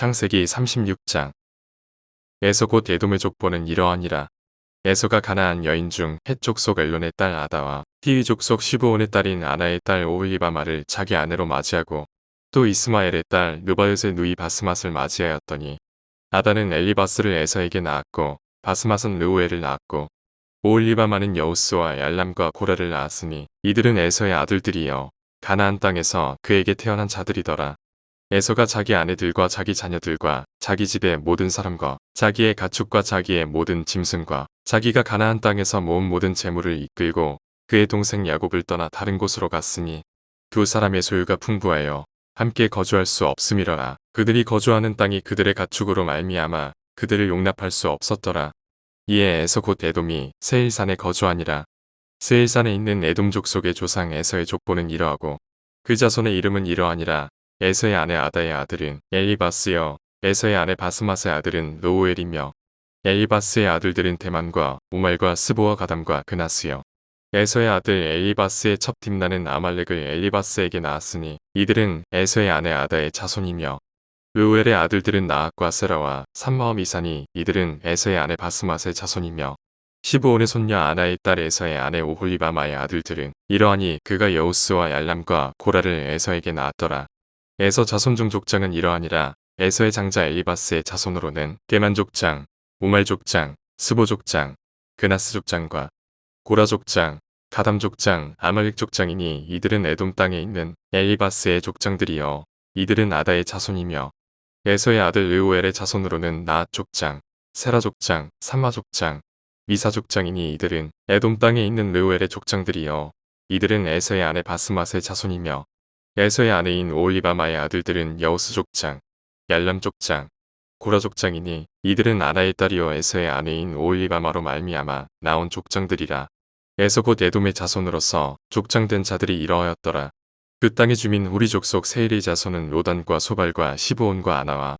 창세기 36장 에서 곧 에돔의 족보는 이러하니라. 에서가 가나안 여인 중 헷족 속 엘론의 딸 아다와 히위 족속 시브온의 딸인 아나의 딸 오홀리바마를 자기 아내로 맞이하고 또 이스마엘의 딸 느바옅의 누이 바스맛을 맞이하였더니 아다는 엘리바스를 에서에게 낳았고 바스맛은 르우엘을 낳았고 오홀리바마는 여우스와 얄람과 고라를 낳았으니 이들은 에서의 아들들이여 가나안 땅에서 그에게 태어난 자들이더라. 에서가 자기 아내들과 자기 자녀들과 자기 집의 모든 사람과 자기의 가축과 자기의 모든 짐승과 자기가 가나안 땅에서 모은 모든 재물을 이끌고 그의 동생 야곱을 떠나 다른 곳으로 갔으니 두 사람의 소유가 풍부하여 함께 거주할 수 없음이러라. 그들이 거주하는 땅이 그들의 가축으로 말미암아 그들을 용납할 수 없었더라. 이에 에서 곧 에돔이 세일산에 거주하니라. 세일산에 있는 에돔 족 속의 조상 에서의 족보는 이러하고 그 자손의 이름은 이러하니라. 에서의 아내 아다의 아들은 엘리바스여 에서의 아내 바스맛의 아들은 로우엘이며 엘리바스의 아들들은 대만과 우말과 스보와 가담과 그나스여 에서의 아들 엘리바스의 첩 딥나는 아말렉을 엘리바스에게 낳았으니 이들은 에서의 아내 아다의 자손이며 르우엘의 아들들은 나악과 세라와 삼마엄 이사니 이들은 에서의 아내 바스맛의 자손이며 시브온의 손녀 아나의 딸 에서의 아내 오홀리바마의 아들들은 이러하니 그가 여우스와 얄람과 고라를 에서에게 낳았더라. 에서 자손 중 족장은 이러하니라. 에서의 장자 엘리바스의 자손으로는 대만 족장, 우말 족장, 스보 족장, 그나스 족장과 고라 족장, 가담 족장, 아말릭 족장이니 이들은 에돔 땅에 있는 엘리바스의 족장들이여 이들은 아다의 자손이며 에서의 아들 르우엘의 자손으로는 나앗 족장, 세라 족장, 삼마 족장, 미사 족장이니 이들은 에돔 땅에 있는 르우엘의 족장들이여 이들은 에서의 아내 바스맛의 자손이며 에서의 아내인 오올리바마의 아들들은 여우스 족장, 얄람 족장, 고라 족장이니 이들은 아나의 딸이여 에서의 아내인 오올리바마로 말미암아 나온 족장들이라. 에서 곧 에돔의 자손으로서 족장된 자들이 이러하였더라. 그 땅의 주민 우리 족속 세일의 자손은 로단과 소발과 시브온과 아나와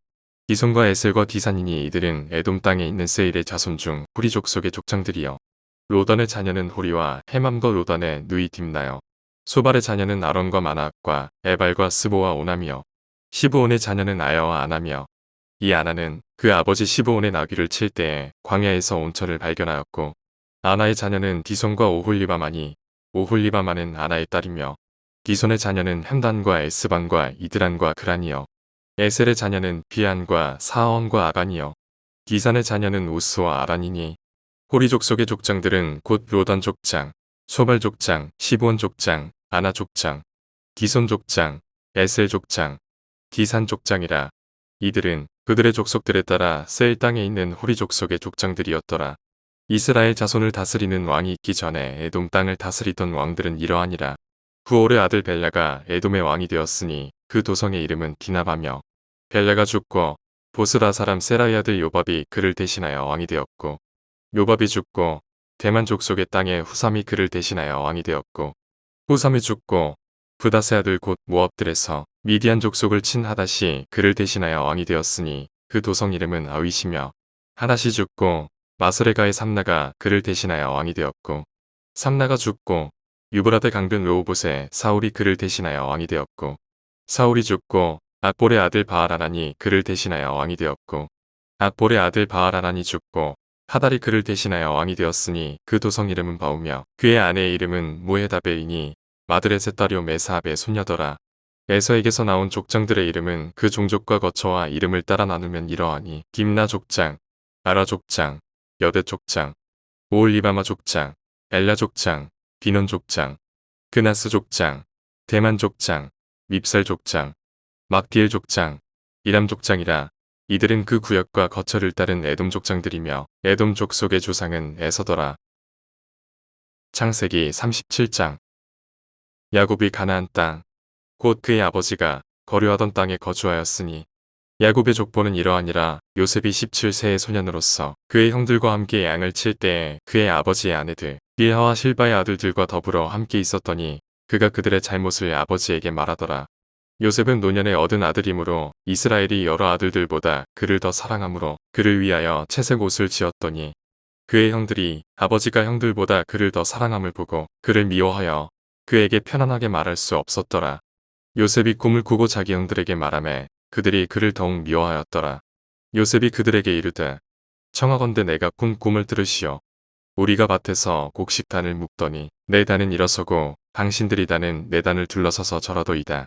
디손과 에셀과 디산이니 이들은 에돔 땅에 있는 세일의 자손 중 후리 족속의 족장들이여. 로단의 자녀는 호리와 해맘과 로단의 누이 딥나여. 소발의 자녀는 아론과 마나악과 에발과 스보와 오남이요. 시브온의 자녀는 아야와 아나며 이 아나는 그 아버지 시브온의 나귀를 칠 때에 광야에서 온천을 발견하였고 아나의 자녀는 디손과 오홀리바마니 오홀리바마는 아나의 딸이며 디손의 자녀는 햄단과 에스반과 이드란과 그란이요. 에셀의 자녀는 비안과 사언과 아간이요. 디산의 자녀는 우스와 아란이니 호리 족 속의 족장들은 곧 로단 족장, 소발 족장, 시본 족장, 아나 족장, 디손 족장, 에셀 족장, 디산 족장이라. 이들은 그들의 족속들에 따라 세일 땅에 있는 호리 족속의 족장들이었더라. 이스라엘 자손을 다스리는 왕이 있기 전에 에돔 땅을 다스리던 왕들은 이러하니라. 구올의 아들 벨라가 에돔의 왕이 되었으니 그 도성의 이름은 디나바며 벨라가 죽고 보스라 사람 세라의 아들 요밥이 그를 대신하여 왕이 되었고 요밥이 죽고 대만 족속의 땅에 후삼이 그를 대신하여 왕이 되었고 후삼이 죽고 부다세 아들 곧 모압들에서 미디안 족속을 친 하닷이 그를 대신하여 왕이 되었으니 그 도성 이름은 아윗이며 하닷이 죽고 마스레가의 삼나가 그를 대신하여 왕이 되었고 삼나가 죽고 유브라데 강변 로우봇에 사울이 그를 대신하여 왕이 되었고 사울이 죽고 악볼의 아들 바알아란이 그를 대신하여 왕이 되었고 악볼의 아들 바알아란이 죽고 하달이 그를 대신하여 왕이 되었으니 그 도성 이름은 바우며 그의 아내의 이름은 무헤다베이니 마드렛의 딸이오 메사압의 손녀더라. 에서에게서 나온 족장들의 이름은 그 종족과 거처와 이름을 따라 나누면 이러하니 김나 족장, 아라 족장, 여대 족장, 오올리바마 족장, 엘라 족장, 비논 족장, 그나스 족장, 대만 족장, 밉살 족장, 막디엘 족장, 이람 족장이라 이들은 그 구역과 거처를 따른 에돔 족 장들이며 에돔 족 속의 조상은 에서더라. 창세기 37장 야곱이 가나안 땅, 곧 그의 아버지가 거류하던 땅에 거주하였으니 야곱의 족보는 이러하니라 요셉이 17세의 소년으로서 그의 형들과 함께 양을 칠 때에 그의 아버지의 아내들 빌하와 실바의 아들들과 더불어 함께 있었더니 그가 그들의 잘못을 아버지에게 말하더라. 요셉은 노년에 얻은 아들이므로 이스라엘이 여러 아들들보다 그를 더 사랑하므로 그를 위하여 채색 옷을 지었더니 그의 형들이 아버지가 형들보다 그를 더 사랑함을 보고 그를 미워하여 그에게 편안하게 말할 수 없었더라. 요셉이 꿈을 꾸고 자기 형들에게 말하매 그들이 그를 더욱 미워하였더라. 요셉이 그들에게 이르되 청하건대 내가 꾼 꿈을 들으시오. 우리가 밭에서 곡식단을 묶더니 내 단은 일어서고 당신들이 단은 내 단을 둘러서서 절하도이다.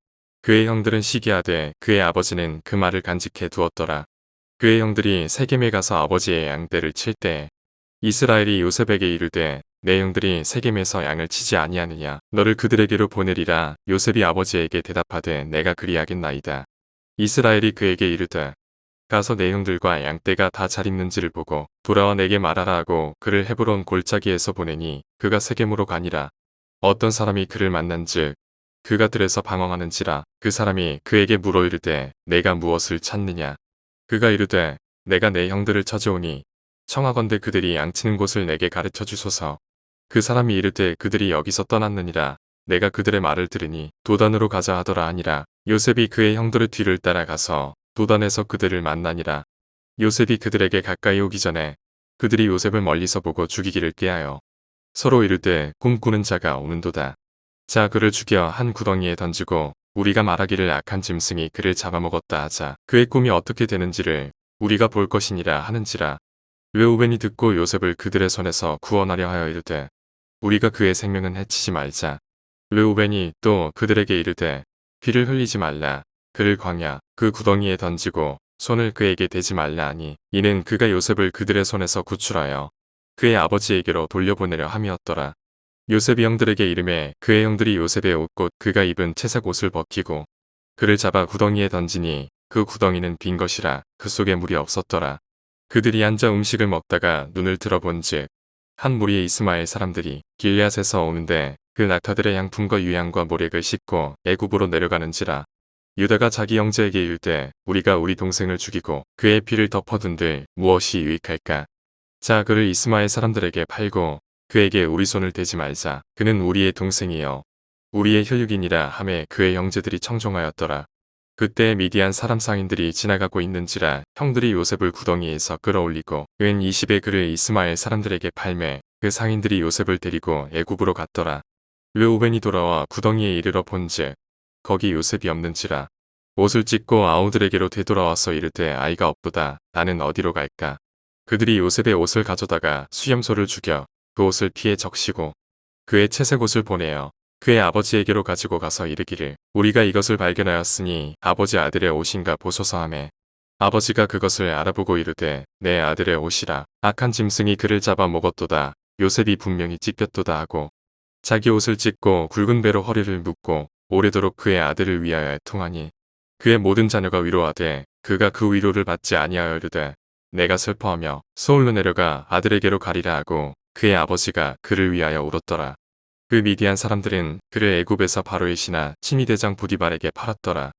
그의 형들은 시기하되 그의 아버지는 그 말을 간직해 두었더라. 그의 형들이 세겜에 가서 아버지의 양떼를 칠 때 이스라엘이 요셉에게 이르되 내 형들이 세겜에서 양을 치지 아니하느냐. 너를 그들에게로 보내리라. 요셉이 아버지에게 대답하되 내가 그리하겠나이다. 이스라엘이 그에게 이르되 가서 내 형들과 양떼가 다 잘 있는지를 보고 돌아와 내게 말하라 하고 그를 헤브론 골짜기에서 보내니 그가 세겜으로 가니라. 어떤 사람이 그를 만난즉 그가 들에서 방황하는지라 그 사람이 그에게 물어 이르되 내가 무엇을 찾느냐? 그가 이르되 내가 내 형들을 찾아오니 청하건대 그들이 양치는 곳을 내게 가르쳐 주소서. 그 사람이 이르되 그들이 여기서 떠났느니라. 내가 그들의 말을 들으니 도단으로 가자 하더라 하니라. 요셉이 그의 형들의 뒤를 따라가서 도단에서 그들을 만나니라. 요셉이 그들에게 가까이 오기 전에 그들이 요셉을 멀리서 보고 죽이기를 꾀하여 서로 이르되 꿈꾸는 자가 오는도다 자 그를 죽여 한 구덩이에 던지고 우리가 말하기를 악한 짐승이 그를 잡아먹었다 하자 그의 꿈이 어떻게 되는지를 우리가 볼 것이니라 하는지라. 르우벤이 듣고 요셉을 그들의 손에서 구원하려 하여 이르되 우리가 그의 생명은 해치지 말자. 르우벤이 또 그들에게 이르되 피를 흘리지 말라. 그를 광야 그 구덩이에 던지고 손을 그에게 대지 말라 하니 이는 그가 요셉을 그들의 손에서 구출하여 그의 아버지에게로 돌려보내려 함이었더라. 요셉이 형들에게 이름에 그의 형들이 요셉의 옷곧 그가 입은 채색 옷을 벗기고 그를 잡아 구덩이에 던지니 그 구덩이는 빈 것이라 그 속에 물이 없었더라. 그들이 앉아 음식을 먹다가 눈을 들어본즉 한 무리의 이스마엘 사람들이 길앗에서 오는데 그 낙타들의 양품과 유향과 모렉을 싣고 애굽으로 내려가는지라 유다가 자기 형제에게 이르되 우리가 우리 동생을 죽이고 그의 피를 덮어둔들 무엇이 유익할까 자 그를 이스마엘 사람들에게 팔고 그에게 우리 손을 대지 말자 그는 우리의 동생이요. 우리의 혈육이니라 함에 그의 형제들이 청종하였더라. 그때 미디안 사람 상인들이 지나가고 있는지라 형들이 요셉을 구덩이에서 끌어올리고 은 20에 그를 이스마엘 사람들에게 팔매 그 상인들이 요셉을 데리고 애굽으로 갔더라. 르우벤이 돌아와 구덩이에 이르러 본즉 거기 요셉이 없는지라. 옷을 찢고 아우들에게로 되돌아와서 이르되 아이가 없도다. 나는 어디로 갈까? 그들이 요셉의 옷을 가져다가 수염소를 죽여 그 옷을 피해 적시고 그의 채색 옷을 보내어 그의 아버지에게로 가지고 가서 이르기를 우리가 이것을 발견하였으니 아버지 아들의 옷인가 보소서 하매 아버지가 그것을 알아보고 이르되 내 아들의 옷이라. 악한 짐승이 그를 잡아 먹었도다. 요셉이 분명히 찢겼도다 하고 자기 옷을 찢고 굵은 배로 허리를 묶고 오래도록 그의 아들을 위하여 애통하니 그의 모든 자녀가 위로하되 그가 그 위로를 받지 아니하여 이르되 내가 슬퍼하며 서울로 내려가 아들에게로 가리라 하고 그의 아버지가 그를 위하여 울었더라. 그 미디안 사람들은 그를 애굽에서 바로의 신하 친위대장 부디발에게 팔았더라.